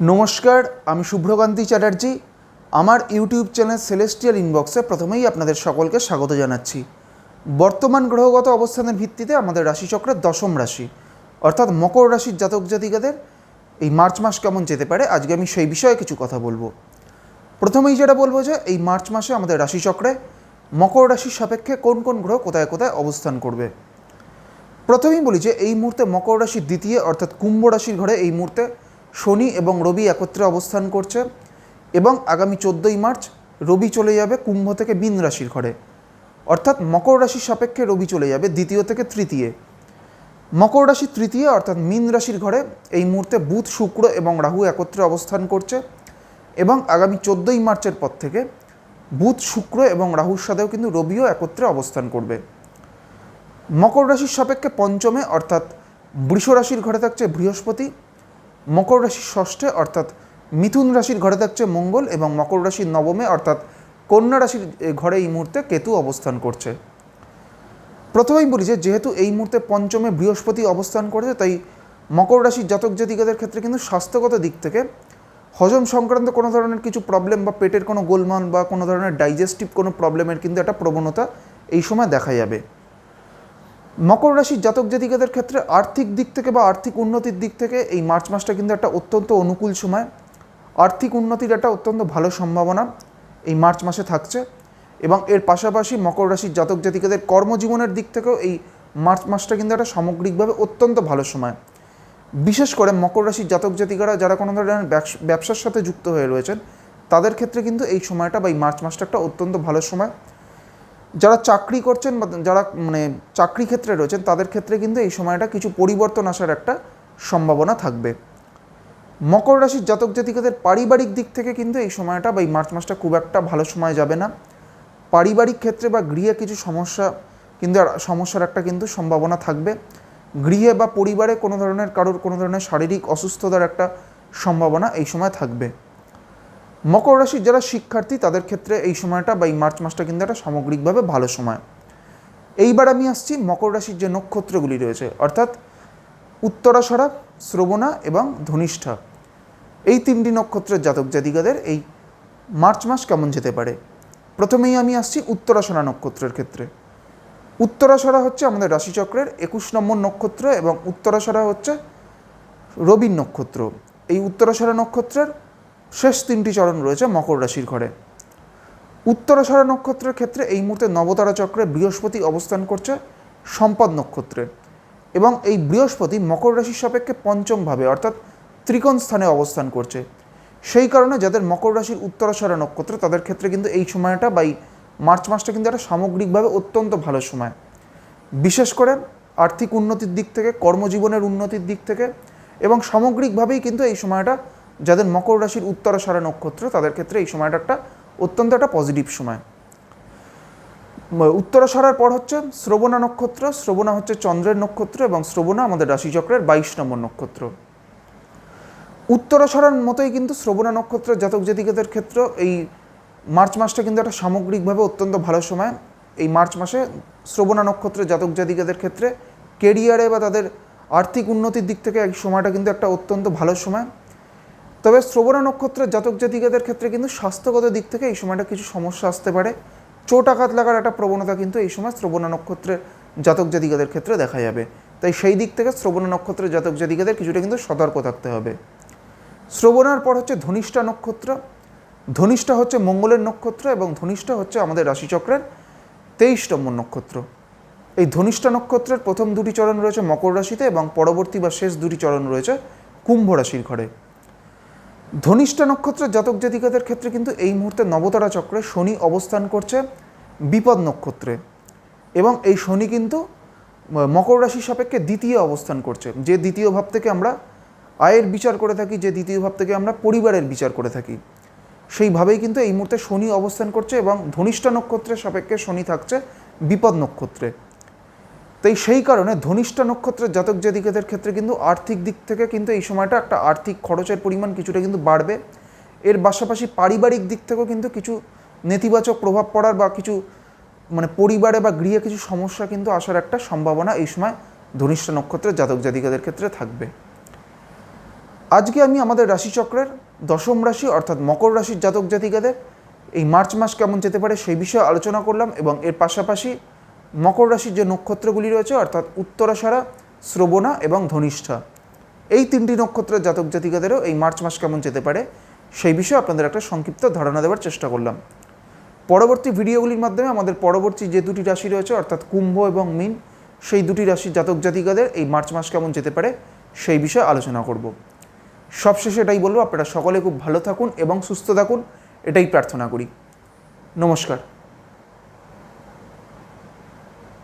নমস্কার, আমি শুভ্রকান্তি চ্যাটার্জি। আমার ইউটিউব চ্যানেল সেলেস্টিয়াল ইনবক্সে প্রথমেই আপনাদের সকলকে স্বাগত জানাচ্ছি। বর্তমান গ্রহগত অবস্থানের ভিত্তিতে আমাদের রাশিচক্রের দশম রাশি, অর্থাৎ মকর রাশির জাতক জাতিকাদের এই মার্চ মাস কেমন যেতে পারে, আজকে আমি সেই বিষয়ে কিছু কথা বলব। প্রথমেই যেটা বলব যে, এই মার্চ মাসে আমাদের রাশিচক্রে মকর রাশির সাপেক্ষে কোন কোন গ্রহ কোথায় কোথায় অবস্থান করবে। প্রথমেই বলি যে, এই মুহূর্তে মকর রাশির দ্বিতীয়, অর্থাৎ কুম্ভ রাশির ঘরে এই মুহূর্তে শনি এবং রবি একত্রে অবস্থান করছে এবং আগামী চোদ্দোই মার্চ রবি চলে যাবে কুম্ভ থেকে মীন রাশির ঘরে। অর্থাৎ মকর রাশির সাপেক্ষে রবি চলে যাবে দ্বিতীয় থেকে তৃতীয়। মকর রাশির তৃতীয় অর্থাৎ মীন রাশির ঘরে এই মুহূর্তে বুধ, শুক্র এবং রাহু একত্রে অবস্থান করছে এবং আগামী চোদ্দোই মার্চের পর থেকে বুধ, শুক্র এবং রাহুর সাথেও কিন্তু রবিও একত্রে অবস্থান করবে। মকর রাশির সাপেক্ষে পঞ্চমে অর্থাৎ বৃষ রাশির ঘরে থাকছে বৃহস্পতি মকর রাশির ষষ্ঠে, অর্থাৎ মিথুন রাশির ঘরে থাকছে মঙ্গল এবং মকর রাশির নবমে, অর্থাৎ কন্যা রাশির ঘরে এই মুহূর্তে কেতু অবস্থান করছে। প্রথমেই বলি যে, যেহেতু এই মুহূর্তে পঞ্চমে বৃহস্পতি অবস্থান করেছে, তাই মকর রাশির জাতক জাতিকাদের ক্ষেত্রে কিন্তু স্বাস্থ্যগত দিক থেকে হজম সংক্রান্ত কোনো ধরনের কিছু প্রবলেম বা পেটের কোনো গোলমাল বা কোনো ধরনের ডাইজেস্টিভ কোনো প্রবলেমের কিন্তু একটা প্রবণতা এই সময় দেখা যাবে। মকর রাশির জাতক জাতিকাদের ক্ষেত্রে আর্থিক দিক থেকে বা আর্থিক উন্নতির দিক থেকে এই মার্চ মাসটা কিন্তু একটা অত্যন্ত অনুকূল সময়। আর্থিক উন্নতির একটা অত্যন্ত ভালো সম্ভাবনা এই মার্চ মাসে থাকছে এবং এর পাশাপাশি মকর রাশির জাতক জাতিকাদের কর্মজীবনের দিক থেকেও এই মার্চ মাসটা কিন্তু একটা সামগ্রিকভাবে অত্যন্ত ভালো সময়। বিশেষ করে মকর রাশির জাতক জাতিকারা যারা কোনো ধরনের ব্যবস- ব্যবসার সাথে যুক্ত হয়ে রয়েছেন, তাদের ক্ষেত্রে কিন্তু এই সময়টা বা এই মার্চ মাসটা একটা অত্যন্ত ভালো সময়। যারা চাকরি করছেন বা যারা মানে চাকরি ক্ষেত্রে রয়েছেন, তাদের ক্ষেত্রে কিন্তু এই সময়টা কিছু পরিবর্তন আসার একটা সম্ভাবনা থাকবে। মকর রাশির জাতক জাতিকাদের পারিবারিক দিক থেকে কিন্তু এই সময়টা বা এই মার্চ মাসটা খুব একটা ভালো সময় যাবে না। পারিবারিক ক্ষেত্রে বা গৃহে কিছু সমস্যা কিন্তু সমস্যার একটা কিন্তু সম্ভাবনা থাকবে। গৃহে বা পরিবারে কোনো ধরনের কারোর কোনো ধরনের শারীরিক অসুস্থতার একটা সম্ভাবনা এই সময় থাকবে। মকর রাশির যারা শিক্ষার্থী, তাদের ক্ষেত্রে এই সময়টা বা এই মার্চ মাসটা কিন্তু একটা সামগ্রিকভাবে ভালো সময়। এইবার আমি আসছি মকর রাশির যে নক্ষত্রগুলি রয়েছে, অর্থাৎ উত্তরাশরা, শ্রবণা এবং ধনিষ্ঠা। এই তিনটি নক্ষত্রের জাতক জাতিকাদের এই মার্চ মাস কেমন যেতে পারে? প্রথমেই আমি আসছি উত্তরাশরা নক্ষত্রের ক্ষেত্রে। উত্তরাশরা হচ্ছে আমাদের রাশিচক্রের একুশ নম্বর নক্ষত্র এবং উত্তরাশরা হচ্ছে রবির নক্ষত্র। এই উত্তরাশরা নক্ষত্রের শেষ তিনটি চরণ রয়েছে মকর রাশির ঘরে। উত্তরাশরা নক্ষত্রের ক্ষেত্রে এই মুহূর্তে নবতারা চক্রে বৃহস্পতি অবস্থান করছে সম্পদ নক্ষত্রে এবং এই বৃহস্পতি মকর রাশির সাপেক্ষে পঞ্চমভাবে অর্থাৎ ত্রিকোণ স্থানে অবস্থান করছে। সেই কারণে যাদের মকর রাশির উত্তরাশরা নক্ষত্র তাদের ক্ষেত্রে কিন্তু এই সময়টা বা এই মার্চ মাসটা কিন্তু একটা সামগ্রিকভাবে অত্যন্ত ভালো সময়। বিশেষ করে আর্থিক উন্নতির দিক থেকে, কর্মজীবনের উন্নতির দিক থেকে এবং সামগ্রিকভাবেই কিন্তু এই সময়টা যাদের মকর রাশির উত্তরাশারা নক্ষত্র, তাদের ক্ষেত্রে এই সময়টা একটা অত্যন্ত একটা পজিটিভ সময়। উত্তরাশারার পর হচ্ছে শ্রবণা নক্ষত্র, শ্রবণা হচ্ছে চন্দ্রের নক্ষত্র এবং শ্রবণা আমাদের রাশিচক্রের বাইশ নম্বর নক্ষত্র। উত্তরাশারার মতোই কিন্তু শ্রবণা নক্ষত্রের জাতক জাতিকাদের ক্ষেত্রে এই মার্চ মাসটা কিন্তু একটা সামগ্রিকভাবে অত্যন্ত ভালো সময়। এই মার্চ মাসে শ্রবণা নক্ষত্রের জাতক জাতিকাদের ক্ষেত্রে কেরিয়ারে বা তাদের আর্থিক উন্নতির দিক থেকে এই সময়টা কিন্তু একটা অত্যন্ত ভালো সময়। তবে শ্রবণা নক্ষত্রের জাতক জাতিকাদের ক্ষেত্রে কিন্তু স্বাস্থ্যগত দিক থেকে এই সময়টা কিছু সমস্যা আসতে পারে। চোট আঘাত লাগার একটা প্রবণতা কিন্তু এই সময় শ্রবণা নক্ষত্রের জাতক জাতিকাদের ক্ষেত্রে দেখা যাবে। তাই সেই দিক থেকে শ্রবণা নক্ষত্রের জাতক জাতিকাদের কিছুটা কিন্তু সতর্ক থাকতে হবে। শ্রবণার পর হচ্ছে ধনিষ্ঠা নক্ষত্র। ধনিষ্ঠা হচ্ছে মঙ্গলের নক্ষত্র এবং ধনিষ্ঠা হচ্ছে আমাদের রাশিচক্রের তেইশ নম্বর নক্ষত্র। এই ধনিষ্ঠা নক্ষত্রের প্রথম দুটি চরণ রয়েছে মকর রাশিতে এবং পরবর্তী বা শেষ দুটি চরণ রয়েছে কুম্ভ রাশির ঘরে। ধনিষ্ঠা নক্ষত্রের জাতক জাতিকাদের ক্ষেত্রে কিন্তু এই মুহূর্তে নবতারা চক্রে শনি অবস্থান করছে বিপদ নক্ষত্রে। এবং এই শনি কিন্তু মকর রাশির সাপেক্ষে দ্বিতীয় অবস্থান করছে। যে দ্বিতীয় ভাব থেকে আমরা আয়ের বিচার করে থাকি, যে দ্বিতীয় ভাব থেকে আমরা পরিবারের বিচার করে থাকি। সেইভাবেই কিন্তু এই মুহূর্তে শনি অবস্থান করছে এবং ধনিষ্ঠা নক্ষত্রের সাপেক্ষে শনি থাকছে বিপদ নক্ষত্রে। তাই সেই কারণে ধনিষ্ঠ নক্ষত্রের জাতক জাতিকাদের ক্ষেত্রে কিন্তু আর্থিক দিক থেকে কিন্তু এই সময়টা একটা আর্থিক খরচের পরিমাণ কিছুটা কিন্তু বাড়বে। এর পাশাপাশি পারিবারিক দিক থেকেও কিন্তু কিছু নেতিবাচক প্রভাব পড়ার বা কিছু মানে পরিবারে বা গৃহে কিছু সমস্যা কিন্তু আসার একটা সম্ভাবনা এই সময় ধনিষ্ঠ নক্ষত্রের জাতক জাতিকাদের ক্ষেত্রে থাকবে। আজকে আমি আমাদের রাশিচক্রের দশম রাশি অর্থাৎ মকর রাশির জাতক জাতিকাদের এই মার্চ মাস কেমন যেতে পারে সেই বিষয়ে আলোচনা করলাম এবং এর পাশাপাশি মকর রাশির যে নক্ষত্রগুলি রয়েছে, অর্থাৎ উত্তরাষাঢ়া শ্রবণা এবং ধনিষ্ঠা, এই তিনটি নক্ষত্রের জাতক জাতিকাদেরও এই মার্চ মাস কেমন যেতে পারে, সেই বিষয়ে আপনাদের একটা সংক্ষিপ্ত ধারণা দেওয়ার চেষ্টা করলাম। পরবর্তী ভিডিওগুলির মাধ্যমে আমাদের পরবর্তী যে দুটি রাশি রয়েছে, অর্থাৎ কুম্ভ এবং মিন, সেই দুটি রাশির জাতক জাতিকাদের এই মার্চ মাস কেমন যেতে পারে, সেই বিষয়ে আলোচনা করব। সবশেষে এটাই বলব, আপনারা সকলে খুব ভালো থাকুন এবং সুস্থ থাকুন, এটাই প্রার্থনা করি। নমস্কার।